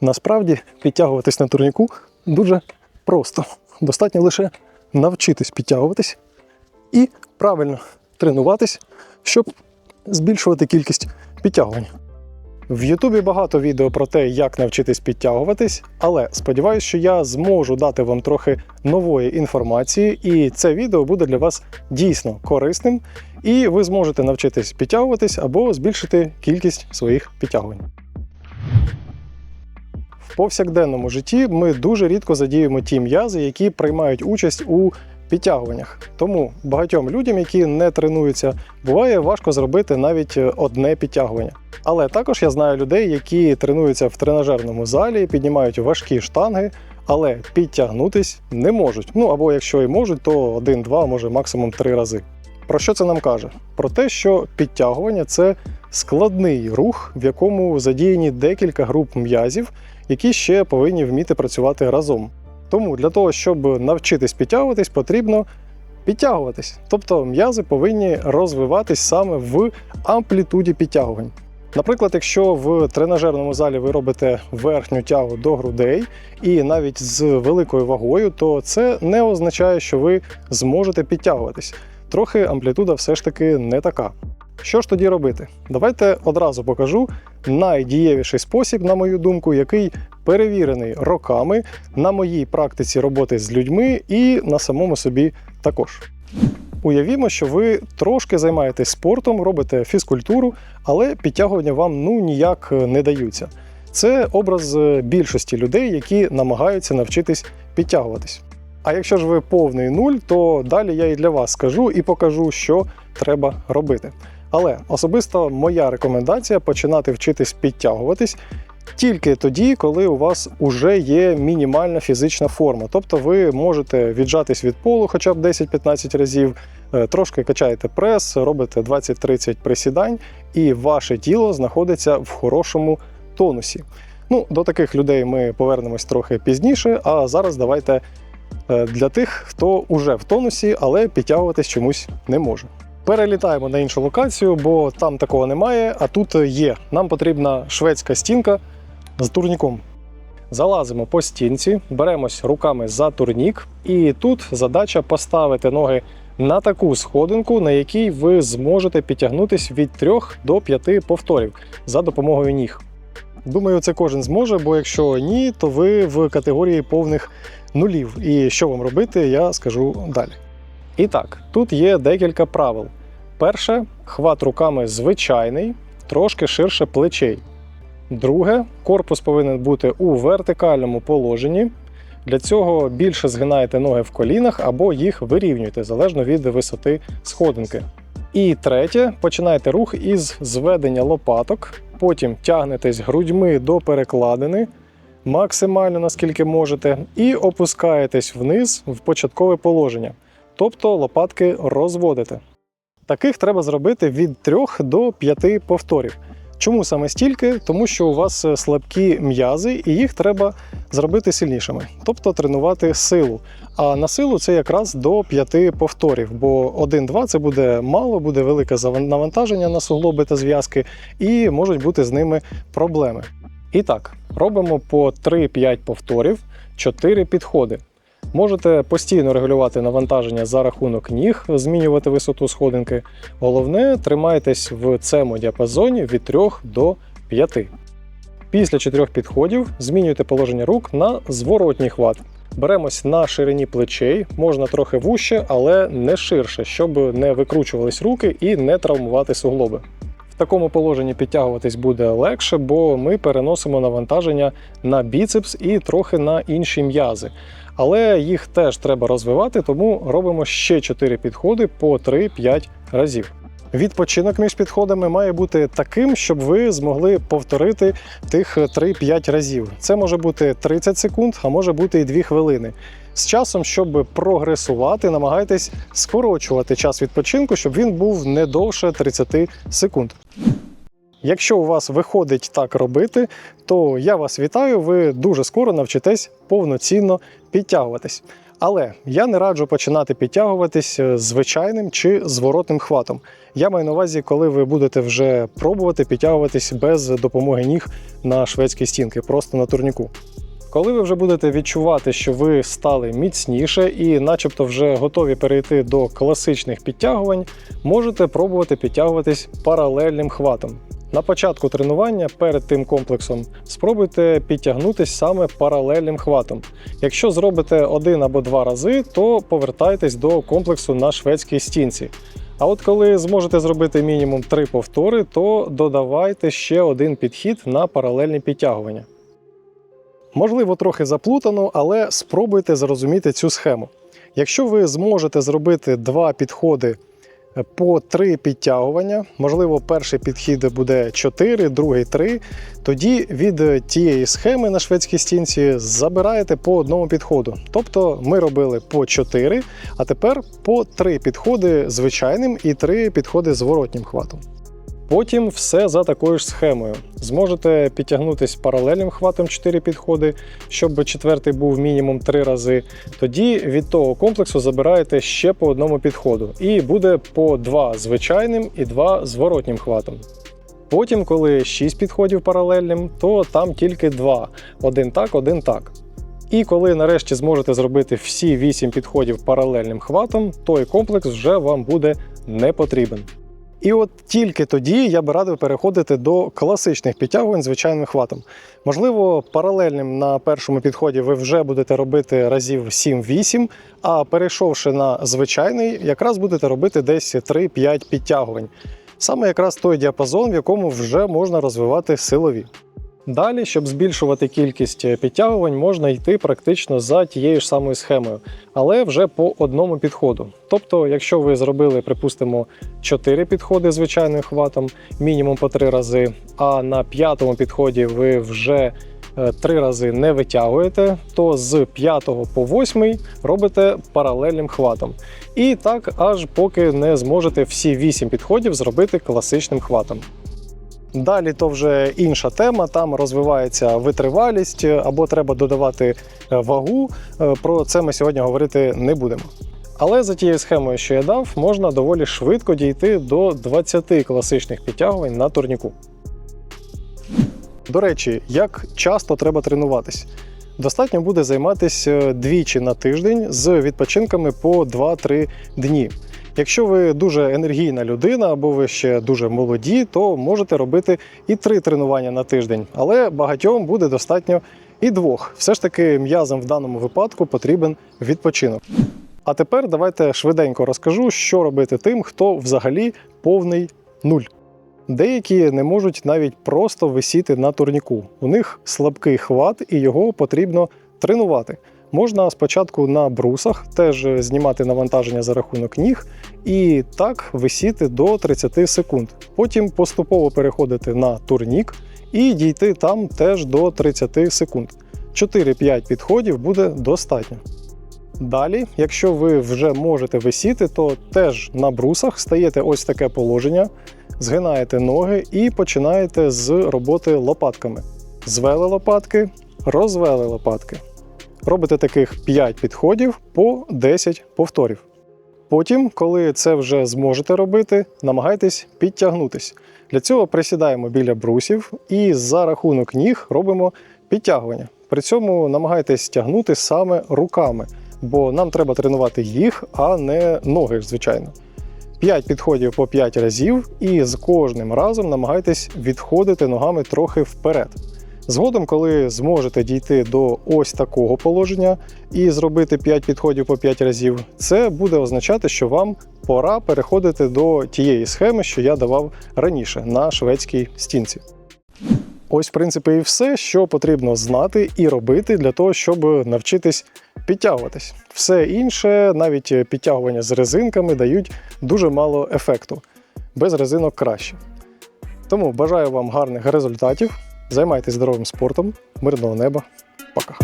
Насправді підтягуватись на турніку дуже просто. Достатньо лише навчитись підтягуватись і правильно тренуватись, щоб збільшувати кількість підтягувань. В Ютубі багато відео про те, як навчитись підтягуватись, але сподіваюся, що я зможу дати вам трохи нової інформації, і це відео буде для вас дійсно корисним, і ви зможете навчитись підтягуватись або збільшити кількість своїх підтягувань. Повсякденному житті ми дуже рідко задіємо ті м'язи, які приймають участь у підтягуваннях. Тому багатьом людям, які не тренуються, буває важко зробити навіть одне підтягування. Але також я знаю людей, які тренуються в тренажерному залі, піднімають важкі штанги, але підтягнутись не можуть. Ну або якщо і можуть, то один-два, може максимум три рази. Про що це нам каже? Про те, що підтягування це складний рух, в якому задіяні декілька груп м'язів, які ще повинні вміти працювати разом. Тому для того, щоб навчитись підтягуватись, потрібно підтягуватись. Тобто м'язи повинні розвиватись саме в амплітуді підтягувань. Наприклад, якщо в тренажерному залі ви робите верхню тягу до грудей і навіть з великою вагою, то це не означає, що ви зможете підтягуватись. Трохи амплітуда все ж таки не така. Що ж тоді робити? Давайте одразу покажу найдієвіший спосіб, на мою думку, який перевірений роками на моїй практиці роботи з людьми і на самому собі також. Уявімо, що ви трошки займаєтесь спортом, робите фізкультуру, але підтягування вам ну ніяк не даються. Це образ більшості людей, які намагаються навчитись підтягуватись. А якщо ж ви повний нуль, то далі я і для вас скажу і покажу, що треба робити. Але особисто моя рекомендація починати вчитись підтягуватись тільки тоді, коли у вас вже є мінімальна фізична форма. Тобто ви можете віджатись від полу хоча б 10-15 разів, е, трошки качаєте прес, робите 20-30 присідань, і ваше тіло знаходиться в хорошому тонусі. Ну, до таких людей ми повернемось трохи пізніше. А зараз давайте е, для тих, хто уже в тонусі, але підтягуватись чомусь не може. Перелітаємо на іншу локацію, бо там такого немає, а тут є. Нам потрібна шведська стінка з турніком. Залазимо по стінці, беремось руками за турнік, і тут задача поставити ноги на таку сходинку, на якій ви зможете підтягнутись від 3 до 5 повторів за допомогою ніг. Думаю, це кожен зможе, бо якщо ні, то ви в категорії повних нулів. І що вам робити, я скажу далі. І так, тут є декілька правил. Перше, хват руками звичайний, трошки ширше плечей. Друге, корпус повинен бути у вертикальному положенні. Для цього більше згинаєте ноги в колінах або їх вирівнюєте залежно від висоти сходинки. І третє, починайте рух із зведення лопаток, потім тягнетесь грудьми до перекладини, максимально наскільки можете, і опускаєтесь вниз в початкове положення, тобто лопатки розводите. Таких треба зробити від 3 до 5 повторів. Чому саме стільки? Тому що у вас слабкі м'язи, і їх треба зробити сильнішими, тобто тренувати силу. А на силу це якраз до 5 повторів, бо 1-2 це буде мало, буде велике навантаження на суглоби та зв'язки, і можуть бути з ними проблеми. І так, робимо по 3-5 повторів, 4 підходи. Можете постійно регулювати навантаження за рахунок ніг, змінювати висоту сходинки. Головне, тримайтесь в цьому діапазоні від 3 до 5. Після 4 підходів змінюйте положення рук на зворотній хват. Беремось на ширині плечей, можна трохи вужче, але не ширше, щоб не викручувались руки і не травмувати суглоби. Такому положенні підтягуватись буде легше, бо ми переносимо навантаження на біцепс і трохи на інші м'язи. Але їх теж треба розвивати, тому робимо ще 4 підходи по 3-5 разів. Відпочинок між підходами має бути таким, щоб ви змогли повторити тих 3-5 разів. Це може бути 30 секунд, а може бути і 2 хвилини. З часом, щоб прогресувати, намагайтесь скорочувати час відпочинку, щоб він був не довше 30 секунд. Якщо у вас виходить так робити, то я вас вітаю, ви дуже скоро навчитесь повноцінно підтягуватись. Але я не раджу починати підтягуватись е, звичайним чи зворотним хватом. Я маю на увазі, коли ви будете вже пробувати підтягуватись без допомоги ніг на шведські стінки, просто на турніку. Коли ви вже будете відчувати, що ви стали міцніше і, начебто, вже готові перейти до класичних підтягувань, можете пробувати підтягуватись паралельним хватом. На початку тренування перед тим комплексом спробуйте підтягнутися саме паралельним хватом. Якщо зробите один або два рази, то повертайтесь до комплексу на шведській стінці. А от коли зможете зробити мінімум три повтори, то додавайте ще один підхід на паралельні підтягування. Можливо, трохи заплутано, але спробуйте зрозуміти цю схему. Якщо ви зможете зробити два підходи по три підтягування, можливо, перший підхід буде 4, другий 3, тоді від тієї схеми на шведській стінці забираєте по одному підходу. Тобто ми робили по 4, а тепер по 3 підходи звичайним і 3 підходи зворотнім хватом. Потім все за такою ж схемою. Зможете підтягнутися паралельним хватом 4 підходи, щоб четвертий був мінімум 3 рази. Тоді від того комплексу забираєте ще по одному підходу. І буде по 2 звичайним і 2 зворотнім хватом. Потім, коли 6 підходів паралельним, то там тільки 2. Один так, один так. І коли нарешті зможете зробити всі 8 підходів паралельним хватом, той комплекс вже вам буде не потрібен. І от тільки тоді я би радив переходити до класичних підтягувань звичайним хватом. Можливо, паралельним на першому підході ви вже будете робити разів 7-8, а перейшовши на звичайний, якраз будете робити десь 3-5 підтягувань. Саме якраз той діапазон, в якому вже можна розвивати силові. Далі, щоб збільшувати кількість підтягувань, можна йти практично за тією ж самою схемою, але вже по одному підходу. Тобто, якщо ви зробили, припустимо, 4 підходи звичайним хватом, мінімум по 3 рази, а на п'ятому підході ви вже 3 рази не витягуєте, то з 5 по 8 робите паралельним хватом. І так аж поки не зможете всі 8 підходів зробити класичним хватом. Далі то вже інша тема, там розвивається витривалість або треба додавати е, вагу. Е, Про це ми сьогодні говорити не будемо. Але за тією схемою, що я дав, можна доволі швидко дійти до 20 класичних підтягувань на турніку. До речі, як часто треба тренуватись? Достатньо буде займатися двічі на тиждень з відпочинками по 2-3 дні. Якщо ви дуже енергійна людина або ви ще дуже молоді, то можете робити і три тренування на тиждень, але багатьом буде достатньо і двох. Все ж таки, м'язам в даному випадку потрібен відпочинок. А тепер давайте швиденько розкажу, що робити тим, хто взагалі повний нуль. Деякі не можуть навіть просто висіти на турніку. У них слабкий хват, і його потрібно тренувати. Можна спочатку на брусах теж знімати навантаження за рахунок ніг і так висіти до 30 секунд. Потім поступово переходити на турнік і дійти там теж до 30 секунд. 4-5 підходів буде достатньо. Далі, якщо ви вже можете висіти, то теж на брусах стаєте ось таке положення, згинаєте ноги і починаєте з роботи лопатками. Звели лопатки, розвели лопатки. Робите таких 5 підходів по 10 повторів. Потім, коли це вже зможете робити, намагайтесь підтягнутись. Для цього присідаємо біля брусів і за рахунок ніг робимо підтягування. При цьому намагайтесь тягнути саме руками, бо нам треба тренувати їх, а не ноги, звичайно. 5 підходів по 5 разів, і з кожним разом намагайтесь відходити ногами трохи вперед. Згодом, коли зможете дійти до ось такого положення і зробити 5 підходів по 5 разів, це буде означати, що вам пора переходити до тієї схеми, що я давав раніше на шведській стінці. Ось, в принципі, і все, що потрібно знати і робити для того, щоб навчитись підтягуватись. Все інше, навіть підтягування з резинками, дають дуже мало ефекту. Без резинок краще. Тому бажаю вам гарних результатів. Займайтесь здоровим спортом, мирного неба. Пока.